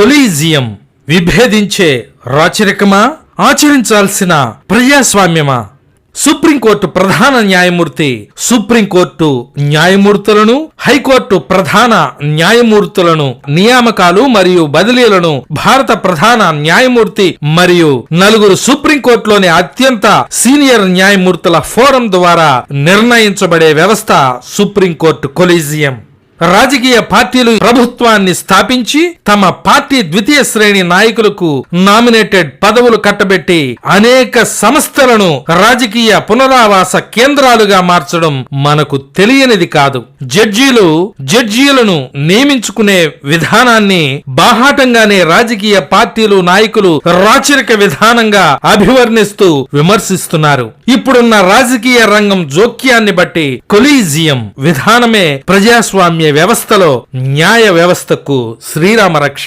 Collegium విభేదించే రాచరికమా? ఆచరించాల్సిన ప్రజాస్వామ్యమా? Supreme court ప్రధాన న్యాయమూర్తి supreme court న్యాయమూర్తులను high court ప్రధాన న్యాయమూర్తులను నియామకాలు మరియు బదిలీలను భారత ప్రధాన న్యాయమూర్తి మరియు నలుగురు సుప్రీంకోర్టులోని అత్యంత సీనియర్ న్యాయమూర్తుల ఫోరం ద్వారా నిర్ణయించబడే వ్యవస్థ సుప్రీంకోర్టు కొలీజియం. రాజకీయ పార్టీలు ప్రభుత్వాన్ని స్థాపించి తమ పార్టీ ద్వితీయ శ్రేణి నాయకులకు నామినేటెడ్ పదవులు కట్టబెట్టి అనేక సంస్థలను రాజకీయ పునరావాస కేంద్రాలుగా మార్చడం మనకు తెలియనిది కాదు. జడ్జీలు జడ్జీలను నియమించుకునే విధానాన్ని బాహాటంగానే రాజకీయ పార్టీలు నాయకులు రాచరిక విధానంగా అభివర్ణిస్తూ విమర్శిస్తున్నారు. ఇప్పుడున్న రాజకీయ రంగం జోక్యాన్ని బట్టి కొలీజియం విధానమే ప్రజాస్వామ్య వ్యవస్థలో న్యాయ వ్యవస్థకు శ్రీరామ రక్ష